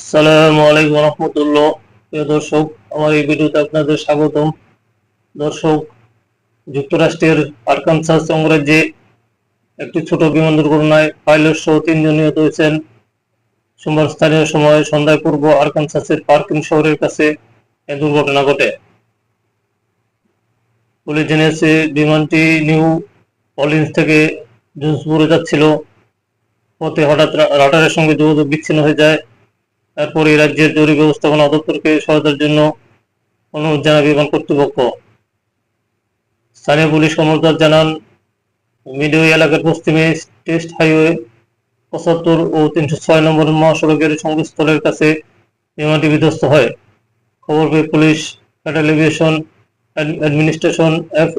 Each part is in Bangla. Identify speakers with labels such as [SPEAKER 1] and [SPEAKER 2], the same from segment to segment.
[SPEAKER 1] আসসালামু আলাইকুম রহমতুল্লাহ। প্রিয় দর্শক, আমার এই ভিডিওতে আপনাদের স্বাগতম। দর্শক, যুক্তরাষ্ট্রের আরকানসাস অঙ্গরাজ্যে একটি ছোট বিমান দুর্ঘটনায় পাইলট সহ তিনজন নিহত হয়েছেন। সোমবার স্থানীয় সময় সন্ধ্যায় পূর্ব আরকানসাসের পার্কিং শহরের কাছে এই দুর্ঘটনা ঘটে। পুলিশ জেনেছে বিমানটি নিউ অলিন্স থেকে জুন্সপুরে যাচ্ছিল। পথে হঠাৎ রাডারের সঙ্গে যোগাযোগ বিচ্ছিন্ন হয়ে যায়। তারপর রাজ্যের জরুরি ব্যবস্থাপনা দপ্তরকে সহায়তার জন্য অনুরোধ জানায় বিমান কর্তৃপক্ষ? স্থানীয় পুলিশ কর্মকর্তা জানান মিডওয়ে এলাকার পশ্চিমে টেস্ট হাইওয়ে পঁচাত্তর ও তিনশো ছয় নম্বর মহাসড়কের সংযোগস্থলের কাছে বিমানটি বিধ্বস্ত হয়। খবর পেয়ে police federal aviation administration F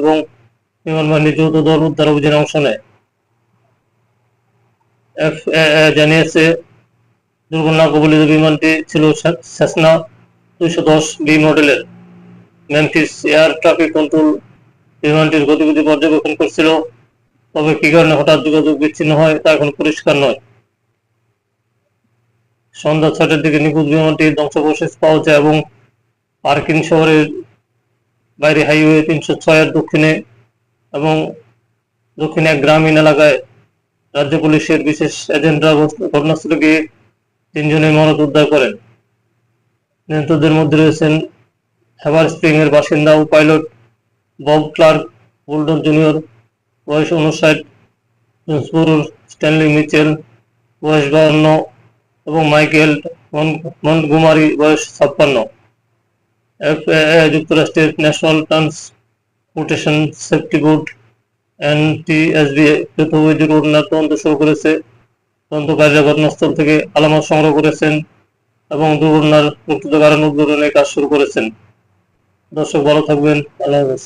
[SPEAKER 1] এবং বিমান বাহিনীর যৌথ দল উদ্ধার অভিযানে অংশ নেয়। এফ জানিয়েছে দুর্ঘটনা কবলিত বিমানটি ছিল সেসনা দুইশো দশ বি মডেলের মেমফিস এয়ার ট্রাফিক কন্ট্রোল বিমানটির গতিবিধি পর্যবেক্ষণ করছিল, তবে কি কারণে হঠাৎ যোগাযোগ বিচ্ছিন্ন হয় তা এখন পরিষ্কার নয়। সন্ধ্যা ছয়টার দিকে নিখোঁজ বিমানটির ধ্বংসাবশেষ পাওয়া যায় এবং পার্কিং শহরের বাইরে হাইওয়ে তিনশো ছয়ের দক্ষিণে এবং দক্ষিণে এক গ্রামীণ এলাকায় রাজ্য পুলিশের বিশেষ এজেন্টরা ঘটনাস্থলে গিয়ে তিনজনের মরদ উদ্ধার করেন। নিহতদের মধ্যে রয়েছেন হ্যাভার স্প্রিং এর বাসিন্দা ও pilot Bob Clark Bouldin junior, বয়স উনষাট জোন্সবুরুর স্ট্যানলি মিচেল, বয়স বাহান্ন এবং মাইকেল মন্টগুমারি বয়স ছাপ্পান্ন। যুক্তরাষ্ট্রের National Transportation Safety Board NTSB যৌথভাবে দুর্ঘটনার তদন্ত শুরু করেছে। তদন্তকারীরা ঘটনাস্থল থেকে আলামত সংগ্রহ করেছেন এবং দুর্ঘটনার প্রকৃত কারণ উদ্বোধনের কাজ শুরু করেছেন। দর্শক, ভালো থাকবেন। আল্লাহ হাফেজ।